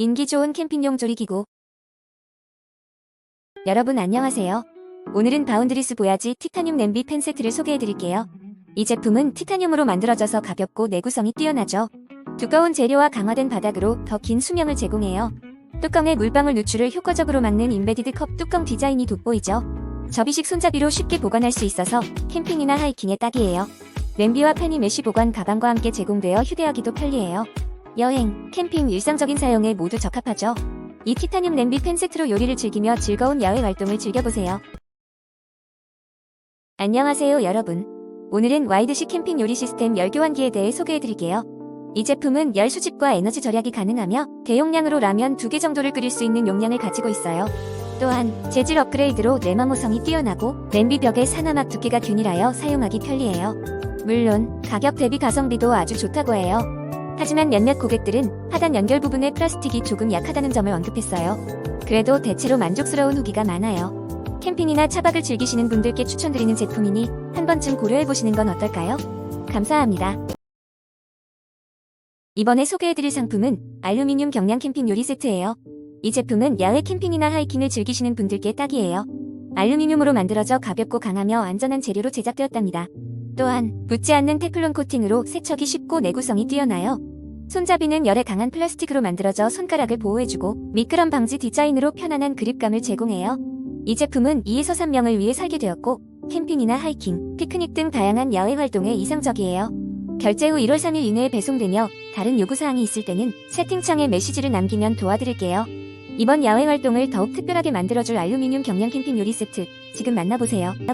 인기 좋은 캠핑용 조리기구. 여러분 안녕하세요. 오늘은 바운드리스 보야지 티타늄 냄비 팬 세트를 소개해드릴게요. 이 제품은 티타늄으로 만들어져서 가볍고 내구성이 뛰어나죠. 두꺼운 재료와 강화된 바닥으로 더 긴 수명을 제공해요. 뚜껑의 물방울 누출을 효과적으로 막는 인베디드 컵 뚜껑 디자인이 돋보이죠. 접이식 손잡이로 쉽게 보관할 수 있어서 캠핑이나 하이킹에 딱이에요. 냄비와 팬이 메쉬 보관 가방과 함께 제공되어 휴대하기도 편리해요. 여행, 캠핑, 일상적인 사용에 모두 적합하죠. 이 티타늄 냄비 팬 세트로 요리를 즐기며 즐거운 야외 활동을 즐겨보세요. 안녕하세요 여러분. 오늘은 와이드식 캠핑 요리 시스템 열 교환기에 대해 소개해드릴게요. 이 제품은 열 수집과 에너지 절약이 가능하며 대용량으로 라면 2개 정도를 끓일 수 있는 용량을 가지고 있어요. 또한 재질 업그레이드로 내마모성이 뛰어나고 냄비 벽의 사나막 두께가 균일하여 사용하기 편리해요. 물론 가격 대비 가성비도 아주 좋다고 해요. 하지만 몇몇 고객들은 하단 연결 부분의 플라스틱이 조금 약하다는 점을 언급했어요. 그래도 대체로 만족스러운 후기가 많아요. 캠핑이나 차박을 즐기시는 분들께 추천드리는 제품이니 한 번쯤 고려해보시는 건 어떨까요? 감사합니다. 이번에 소개해드릴 상품은 알루미늄 경량 캠핑 요리 세트예요. 이 제품은 야외 캠핑이나 하이킹을 즐기시는 분들께 딱이에요. 알루미늄으로 만들어져 가볍고 강하며 안전한 재료로 제작되었답니다. 또한 붙지 않는 테플론 코팅으로 세척이 쉽고 내구성이 뛰어나요. 손잡이는 열에 강한 플라스틱으로 만들어져 손가락을 보호해주고 미끄럼 방지 디자인으로 편안한 그립감을 제공해요. 이 제품은 2에서 3명을 위해 설계 되었고 캠핑이나 하이킹, 피크닉 등 다양한 야외 활동에 이상적이에요. 결제 후 1월 3일 이내에 배송되며 다른 요구사항이 있을 때는 채팅창에 메시지를 남기면 도와드릴게요. 이번 야외 활동을 더욱 특별하게 만들어줄 알루미늄 경량 캠핑 요리 세트 지금 만나보세요.